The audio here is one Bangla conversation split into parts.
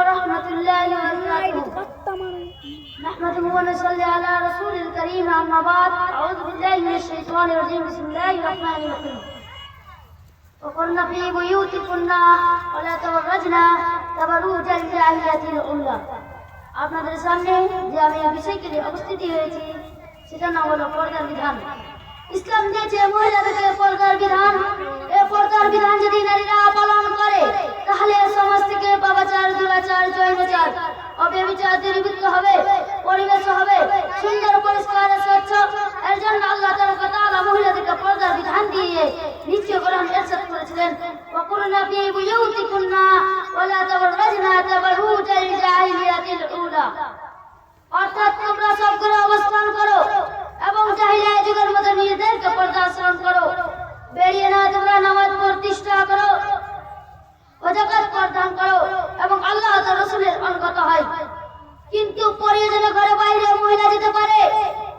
ورحمة الله وبركاته نحمده ونصلي على رسول الكريم أما بعد أعوذ بالله من الشيطان الرجيم بسم الله الرحمن الرحيم وقلنا في بيوتكن ولا تبرجن تبرج الجاهلية الأولى আপনাদের সামনে যে আমি বিষয়কে নিয়ে উপস্থিতি হয়েছি সেটা নাম হলো পর্দার বিধান ইসলাম দিয়েছে মহিলাদেরকে পর্দার বিধান এই দুরাচার জৈনচার অব্যবিচার দূরীভূত হবে, পরিবেশ হবে, সুন্দর, পরিষ্কার, স্বচ্ছ। এর জন্য আল্লাহ তাআলা মহিলাদেরকে পর্দার বিধান দিয়ে নিশ্চয় কোরআন ইরশাদ করেছিলেন। অনুগত হয়। কিন্তু পরিজনে ঘরে বাইরে মহিলা যেতে পারে,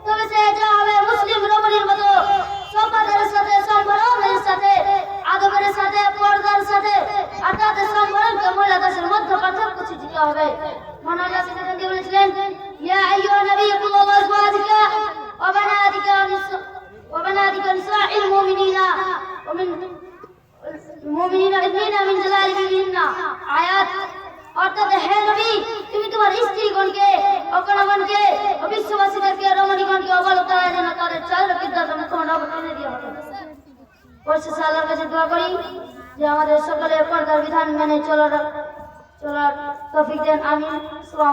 তবে সে যা হবে মুসলিম রমণীর মতো। সম্মানের সাথে, সম্ভ্রমের সাথে, আদবের সাথে, পর্দার সাথে, অর্থাৎ সম্ভ্রমকে মহিলা দাসের মধ্যে পার্থক্য সৃষ্টি হবে। মনে হয় সিদ্ধান্ত বলেছিলেন, ইয়া আইয়ুহা নবী কুল আজওয়াজিকা ওয়া বানাতিকা ওয়া বানাতিকা নিসাইল মুমিনিনা। ওয়া মিন আয়াত অর্থাৎ হে নবী তুমি তোমার স্ত্রীগণকে অকণগণকে অবিশ্ববাসীদেরকে, রমণীগণকে অবলত যেন তাদের চাল বিদ্যা তুমি তোমার অবতীর্ণ দিয়ে হবে। পরিশেষে আল্লাহর কাছে দোয়া করি যে আমাদের সকলে পর্দার বিধান মেনে চলার চলার তফিক দেন। আসসালামু